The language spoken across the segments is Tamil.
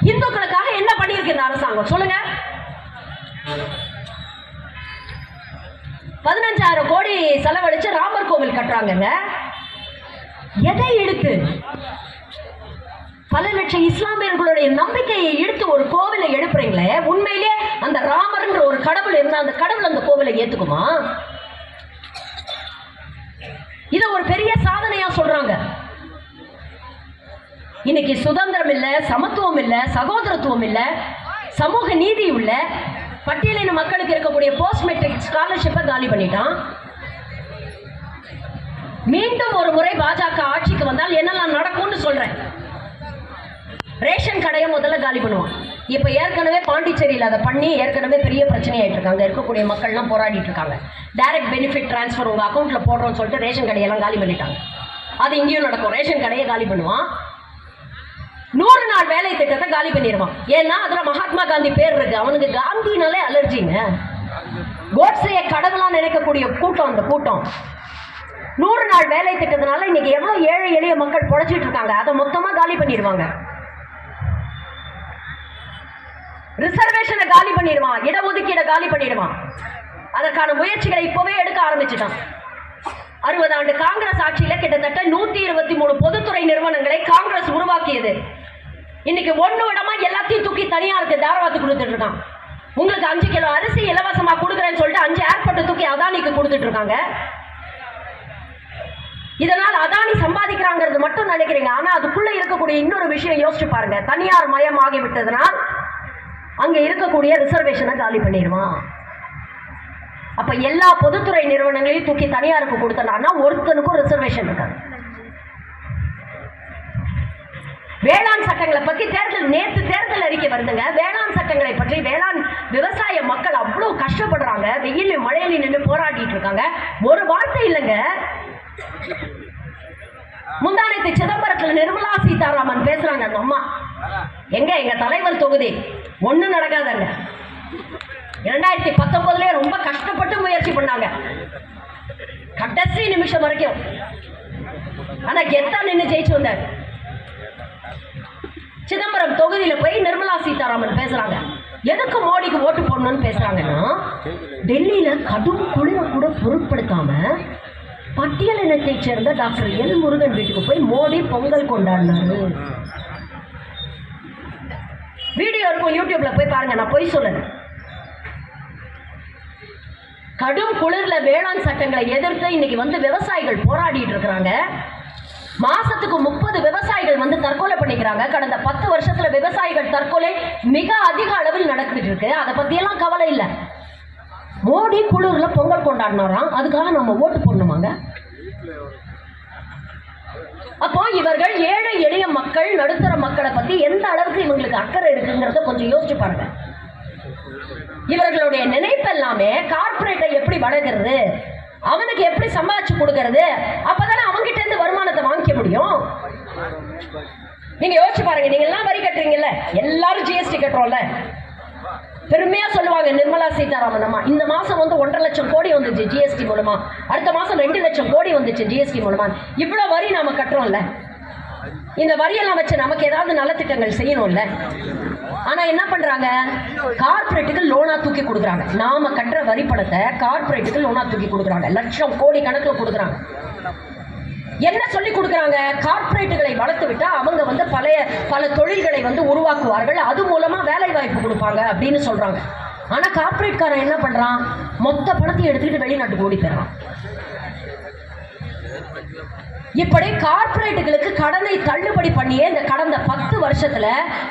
இந்துக்களுக்காக என்ன பண்ணியிருக்கு இந்த அரசாங்கம்? சொல்லுங்க. பதினஞ்சாயிரம் கோடி செலவழிச்சு ராமர் கோவில் கட்டுறாங்க எதை எடுத்து? பல லட்சம் இஸ்லாமியர்களுடைய நம்பிக்கையை எடுத்து ஒரு கோவிலை எழுப்புறீங்களே? உண்மையிலே அந்த ராமர்ன்ற ஒரு கடவுள் இருந்தா அந்த கடவுள் அந்த கோவிலை ஏத்துக்குமா? இத ஒரு பெரிய சாதனையா சொல்றாங்க. இன்னைக்கு சுதந்திரம் இல்ல சமத்துவம் இல்ல சகோதரத்துவம் இல்ல சமூக நீதி உள்ள பட்டியலின மக்களுக்கு இருக்கக்கூடிய போஸ்ட் மெட்ரிக் ஸ்காலர்ஷிப்பை காலி பண்ணிட்டான். மீண்டும் ஒரு முறை பாஜக ஆட்சிக்கு வந்தால் என்னெல்லாம் நடக்கும்னு சொல்றேன். ரேஷன் கடையை முதல்ல காலி பண்ணுவான். இப்போ ஏற்கனவே பாண்டிச்சேரியில் அதை பண்ணி ஏற்கனவே பெரிய பிரச்சனையாயிட்டு இருக்காங்க. இருக்கக்கூடிய மக்கள்லாம் போராடிட்டு இருக்காங்க. டைரக்ட் பெனிஃபிட் ட்ரான்ஸ்ஃபர் உங்கள் அக்கௌண்ட்டில் போடுறோம்னு சொல்லிட்டு ரேஷன் கடையெல்லாம் காலி பண்ணிட்டாங்க. அது இங்கேயும் நடக்கும். ரேஷன் கடையை காலி பண்ணுவான். நூறு நாள் வேலை திட்டத்தை காலி பண்ணிடுவான் ஏன்னா அதுல மகாத்மா காந்தி பேர் இருக்கு. அவனுக்கு காந்தினாலே அலர்ஜிங்க கோட்ஸையை கடவுளா நினைக்கக்கூடிய கூட்டம் அந்த கூட்டம். நூறு நாள் வேலை திட்டத்தினால இன்னைக்கு எவ்வளவு ஏழை எளிய மக்கள் பொழைச்சிட்டு இருக்காங்க. அதை மொத்தமா காலி பண்ணிடுவாங்க. ரிசர்வேஷனை காலி பண்ணிடுவான். இடஒதுக்கீடை காலி பண்ணிடுவான். அதற்கான முயற்சிகளை இப்பவே எடுக்க ஆரம்பிச்சிட்டான். அறுபது ஆண்டு காங்கிரஸ் ஆட்சியில கிட்டத்தட்ட நூத்தி இருபத்தி மூணு பொதுத்துறை நிறுவனங்களை காங்கிரஸ் உருவாக்கியது. இன்னைக்கு ஒண்ணு விடமா எல்லாத்தையும் தூக்கி தனியாருக்கு தாரவாத்து கொடுத்துட்டு இருக்கான். உங்களுக்கு அஞ்சு கிலோ அரிசி இலவசமா கொடுக்குறேன்னு சொல்லிட்டு அஞ்சு ஏர்போர்ட்டை தூக்கி அதானிக்கு கொடுத்துட்டு இருக்காங்க. இதனால் அதானி சம்பாதிக்கிறாங்கிறது மட்டும் நினைக்கிறீங்க. ஆனா அதுக்குள்ள இருக்கக்கூடிய இன்னொரு விஷயம் யோசிச்சு பாருங்க. தனியார் மயம் ஆகிவிட்டதுனால் அங்க இருக்கக்கூடிய ரிசர்வேஷனை காலி பண்ணிடுவான் அப்ப எல்லா பொதுத்துறை நிறுவனங்களையும் தூக்கி தனியாருக்கு கொடுத்தனான்னா ஒருத்தனுக்கும் ரிசர்வேஷன் இருக்காது. வேளாண் சட்டங்களை பற்றி தேர்தல் நேற்று தேர்தல் அறிக்கை வருதுங்க. வேளாண் சட்டங்களை பற்றி வேளாண் விவசாய மக்கள் அவ்வளோ கஷ்டப்படுறாங்க. வெயில் மழையில நின்று போராடிட்டு இருக்காங்க. ஒரு வார்த்தை இல்லைங்க. முந்தானத்தை சிதம்பரத்துல நிர்மலா சீதாராமன் பேசுறாங்க அந்த அம்மா. எங்க? எங்க தலைவர் தொகுதி. ஒண்ணு நடக்காதங்க. இரண்டாயிரத்தி பத்தொன்பதுல ரொம்ப கஷ்டப்பட்டு முயற்சி பண்ணாங்க. கடைசி நிமிஷம் வரைக்கும். ஆனா கெத்தா நின்று ஜெயிச்சு வந்தார். சிதம்பரம் தொகுதியில போய் நிர்மலா சீதாராமன் பேசுறாங்க. எதுக்கு மோடிக்கு ஓட்டு போடணும்னு பேசுறாங்கன்னா டெல்லியில கடும் குளிர கூட பொருட்படுத்தாம பட்டியல் இனத்தைச் சேர்ந்த டாக்டர் எல் முருகன் வீட்டுக்கு போய் மோடி பொங்கல் கொண்டாடினாரு. வீடியோ இருக்கும் யூடியூப்ல போய் பாருங்க நான் பொய் சொல்லுறேன் கடும் குளிர்ல வேளாண் சட்டங்களை எதிர்த்து இன்னைக்கு வந்து விவசாயிகள் போராடிட்டு இருக்கிறாங்க. மாசத்துக்கு முப்பது விவசாயிகள் வந்து தற்கொலை பண்ணிக்கிறாங்க. கடந்த பத்து வருஷத்துல விவசாயிகள் தற்கொலை மிக அதிக அளவில் நடந்துட்டு இருக்கு. அதை பத்தியெல்லாம் கவலை இல்லை. மோடி குளிர்ல பொங்கல் கொண்டாடினாராம். அதுக்காக நம்ம ஓட்டு போடணுமாங்க? அப்போ இவர்கள் ஏழை எளிய மக்கள் நடுத்தர மக்களை பத்தி எந்த அளவுக்கு இவங்களுக்கு அக்கறை இருக்குங்கிறத கொஞ்சம் யோசிச்சு பாருங்க. இவர்களுடைய நினைப்பு எல்லாமே கார்ப்பரேட்டை எப்படி வளர்கிறது அவனுக்கு எப்படி சம்பாதிச்சு கொடுக்கறது? அப்பதானே அவன்கிட்ட இருந்து வருமானத்தை வாங்கிக்க முடியும். நீங்க யோசிச்சு பாருங்க நீங்க எல்லாம் வரி கட்டுறீங்கல்ல? எல்லாரும் ஜிஎஸ்டி கட்டுறோம்ல? பெருமையா சொல்லுவாங்க நிர்மலா சீதாராமன் அம்மா இந்த மாசம் வந்து ஒன்றரை லட்சம் கோடி வந்துச்சு ஜிஎஸ்டி மூலமா. அடுத்த மாசம் ரெண்டு லட்சம் கோடி வந்துச்சு ஜிஎஸ்டி மூலமா. இவ்வளவு வரி நாம கட்டுறோம்ல? இந்த வரியெல்லாம் வச்சு நமக்கு ஏதாவது நலத்திட்டங்கள் செய்யணும்ல? ஆனா என்ன பண்றாங்க? கார்ப்பரேட்டுக்கு லோனா தூக்கி கொடுக்குறாங்க. நாம கட்டுற வரி பணத்தை கார்ப்பரேட்டுக்கு லோனா தூக்கி கொடுக்குறாங்க. லட்சம் கோடி கணக்குல கொடுக்குறாங்க. என்ன சொல்லி கொடுக்குறாங்க? கார்ப்பரேட்டுகளை வளர்த்து விட்டா அவங்க வந்து பழைய பல தொழில்களை வந்து உருவாக்குவார்கள். அது மூலமா வேலை வாய்ப்பு கொடுப்பாங்க அப்படின்னு சொல்றாங்க. ஆனா கார்ப்பரேட்காரன் என்ன பண்றான்? மொத்த பணத்தையும் எடுத்துக்கிட்டு வெளிநாட்டுக்கு ஓடி போயிடுறான். இப்படி கார்ப்பரேட்டுகளுக்கு கடனை தள்ளுபடி பண்ணியே இந்த கடந்த பத்து வருஷத்துல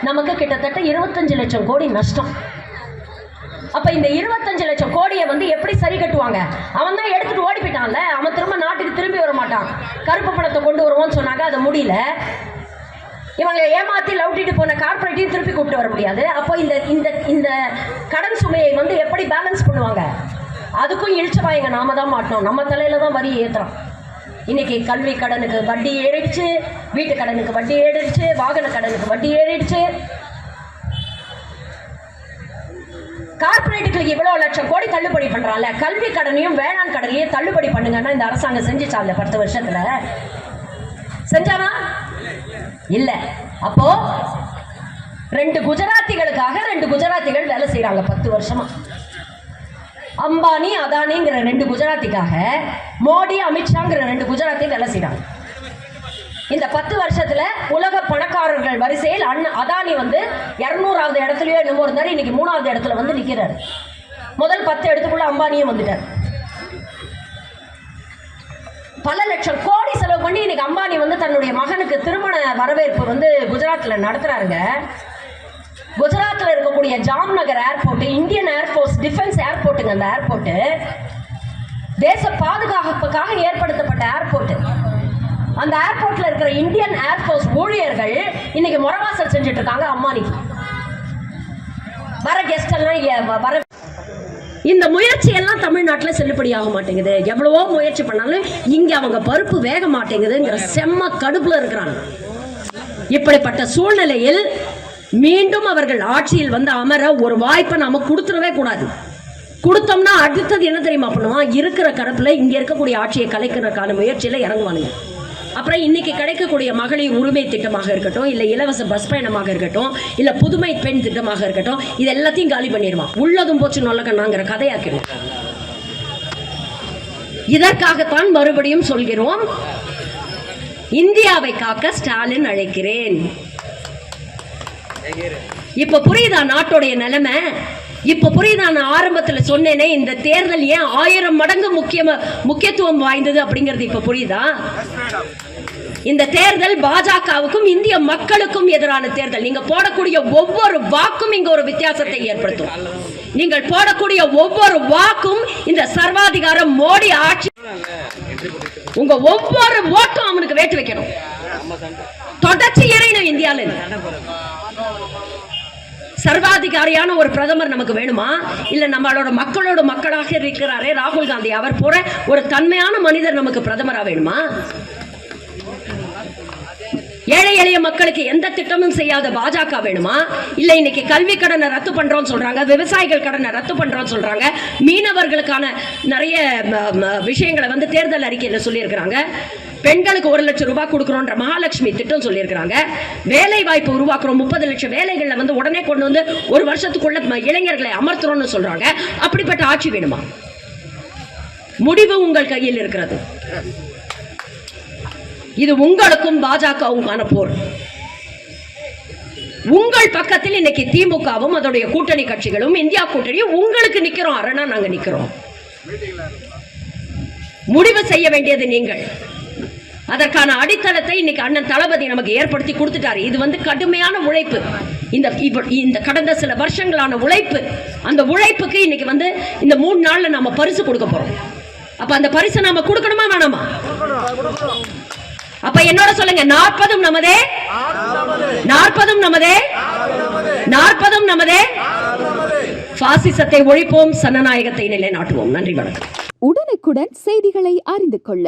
நமக்கு கிட்டத்தட்ட இருபத்தஞ்சு லட்சம் கோடி நஷ்டம். அப்ப இந்த இருபத்தஞ்சு லட்சம் கோடியை வந்து எப்படி சரி கட்டுவாங்க? அவன் தான் எடுத்துட்டு ஓடி போயிட்டான்ல. அவன் திரும்ப நாட்டுக்கு திரும்பி வர மாட்டான். கருப்பு பணத்தை கொண்டு வருவோம்னு சொன்னாங்க அது முடியல. இவங்க ஏமாத்தி லவுட்டிட்டு போன கார்ப்பரேட்டையும் திருப்பி கூப்பிட்டு வர முடியாது. அப்போ இந்த இந்த இந்த கடன் சுமையை வந்து எப்படி பேலன்ஸ் பண்ணுவாங்க? அதுக்கும் இழிச்சவாயங்க நாம தான் மாட்டோம் நம்ம தலையில தான் வரி ஏத்துறோம். இன்னைக்கு கல்வி கடனுக்கு வட்டி ஏறிடுச்சு வீட்டு கடனுக்கு வட்டி ஏறிடுச்சு வாகன கடனுக்கு வட்டி ஏறிடுச்சு. கார்ப்பரேட்டுகளுக்கு இவ்வளவு லட்சம் கோடி தள்ளுபடி பண்றாங்கல்ல கல்வி கடனையும் வேளாண் கடனையும் தள்ளுபடி பண்ணுங்கன்னா இந்த அரசாங்கம் செஞ்சுச்சா இந்த பத்து வருஷத்துல. செஞ்சானா? இல்ல. அப்போ ரெண்டு குஜராத்திகளுக்காக ரெண்டு குஜராத்திகள் வேலை செய்யறாங்க பத்து வருஷமா. அம்பானி அதானிங்கிற ரெண்டு குஜராத்திக்காக மோடி அமித்ஷாங்கிற ரெண்டு குஜராத்தையும் வேலை செய்றாங்க. இந்த பத்து வருஷத்துல உலக பணக்காரர்கள் வரிசையில் அண்ணன் அதானி வந்து இருநூறாவது இடத்துலயோ என்னமோ இருந்தாரு. இன்னைக்கு மூணாவது இடத்துல வந்து நிக்கிறாரு. முதல் பத்து இடத்துக்குள்ள அம்பானியும் வந்துட்டார். பல லட்சம் கோடி செலவு பண்ணி இன்னைக்கு அம்பானி வந்து தன்னுடைய மகனுக்கு திருமண வரவேற்பு வந்து குஜராத்ல நடத்துறாருங்க. குஜராத்ல இருக்கக்கூடிய Jamnagar airport Indian air force defence ஏர்போர்ட்டுங்க அந்த ஏர்போர்ட் தேச பாதுகாப்புக்காக ஏற்படுத்தப்பட்ட ஏர்போர்ட் அந்த ஏர்போர்ட்ல இருக்கிற இந்தியன் ஏர்போர்ஸ் ஊழியர்கள் இன்னைக்கு முறவாசல் செஞ்சுட்டு இருக்காங்க அம்மானிக்கு வர கெஸ்ட் எல்லாம் வர இந்த முயற்சி எல்லாம் தமிழ்நாட்டில் செல்லுபடி ஆக மாட்டேங்குது. எவ்வளவோ முயற்சி பண்ணாலும் இங்க அவங்க பருப்பு வேக மாட்டேங்குதுங்கிற செம்ம கடுப்புல இருக்கிறாங்க. இப்படிப்பட்ட சூழ்நிலையில் மீண்டும் அவர்கள் ஆட்சியில் வந்து அமர ஒரு வாய்ப்பை நாம கொடுத்துடவே கூடாது. கொடுத்தோம்னா அடுத்தது என்ன தெரியுமா பண்ணுவான்? இருக்கிற கடுப்புல இங்க இருக்கக்கூடிய ஆட்சியை கலைக்கிறதுக்கான முயற்சியில இறங்குவானுங்க. அப்புறம் இன்னைக்கு கிடைக்கக்கூடிய மகளிர் உரிமை திட்டமாக இருக்கட்டும் இல்ல இலவச பஸ் பயணமாக இருக்கட்டும் இல்ல புதுமை பெண் திட்டமாக இருக்கட்டும் இது எல்லாத்தையும் காலி பண்ணிடுவான். உள்ளதும் போச்சு நொல்லக்கண்ணாங்கிற கதையாக்கிடுவான் இதற்காகத்தான் மறுபடியும் சொல்கிறோம் இந்தியாவை காக்க ஸ்டாலின் அழைக்கிறேன். இப்ப புரியுதா நாட்டுடைய நிலைமை? இப்ப புரியுதா நான் ஆரம்பத்துல சொன்னேனே இந்த தேர்தல் ஏன் ஆயிரம் மடங்கு முக்கியமா முக்கியத்துவம் வாய்ந்தது அப்படிங்கிறது இப்ப புரியுதா? இந்த தேர்தல் பாஜகவுக்கும் இந்திய மக்களுக்கும் எதிரான தேர்தல். நீங்க போடக்கூடிய ஒவ்வொரு வாக்கும் இங்க ஒரு வித்தியாசத்தை ஏற்படுத்தும். நீங்கள் போடக்கூடிய ஒவ்வொரு வாக்கும் இந்த சர்வாதிகார மோடி ஆட்சி உங்க ஒவ்வொரு ஓட்டும் அவனுக்கு வேட்டு வைக்கணும். தொடர்ச்சி இறையணும் இந்தியால சர்வாதிகாரியான ஒரு பிரதமர் நமக்கு வேணுமா? இல்லை நம்மளோட மக்களோட மக்களாக இருக்கிறாரே ராகுல் காந்தி அவர் போற ஒரு தன்மையான மனிதர் நமக்கு பிரதமராக வேணுமா? ஏழை எளிய மக்களுக்கு எந்த திட்டமும் செய்யாத பாஜக வேணுமா? இல்ல இன்னைக்கு கல்வி கடனை ரத்து பண்றோம்னு சொல்றாங்க விவசாயிகள் கடனை ரத்து பண்றோம்னு சொல்றாங்க மீனவர்களுக்கான நிறைய ம, விஷயங்களை வந்து தேர்தல் அறிக்கையில சொல்லியிருக்கிறாங்க. பெண்களுக்கு ஒரு லட்சம் ரூபாய் கொடுக்குறோன்ற மகாலட்சுமி திட்டம் சொல்லியிருக்கிறாங்க. வேலை வாய்ப்பு உருவாக்குறோம். முப்பது லட்சம் வேலைகளை வந்து உடனே கொண்டு வந்து ஒரு வருஷத்துக்குள்ள இளைஞர்களை அமர்த்துறோம்னு சொல்றாங்க. அப்படிப்பட்ட ஆட்சி வேணுமா? முடிவு உங்கள் கையில் இருக்கிறது. இது உங்களுக்கும் பாஜகவுக்கான போர். உங்கள் பக்கத்தில் இன்னைக்கு திமுகவும் அதோடைய கூட்டணி கட்சிகளும் இந்தியா கூட்டணியும் உங்களுக்கு நிக்கிறோம். அரணா நாங்க நிக்கிறோம். முடிவு செய்ய வேண்டியது நீங்கள். அதற்கான அடித்தளத்தை இன்னைக்கு அண்ணன் தளபதி நமக்கு ஏற்படுத்தி கொடுத்துட்டாரு. இது வந்து கடுமையான உழைப்பு. இந்த இந்த கடந்த சில வருஷங்களான உழைப்பு. அந்த உழைப்புக்கு இன்னைக்கு வந்து இந்த மூணு நாள்ல நாம பரிசு கொடுக்க போறோம். அப்ப அந்த பரிசு நாம கொடுக்கணுமா வேணாமா? அப்ப என்னோட சொல்லுங்க நாற்பதும் நமதே? நாற்பதும் நமதே? நாற்பதும் நமதே? பாசிசத்தை ஒழிப்போம் சனநாயகத்தை நிலைநாட்டுவோம். நன்றி வணக்கம். உடனுக்குடன் செய்திகளை அறிந்து கொள்ள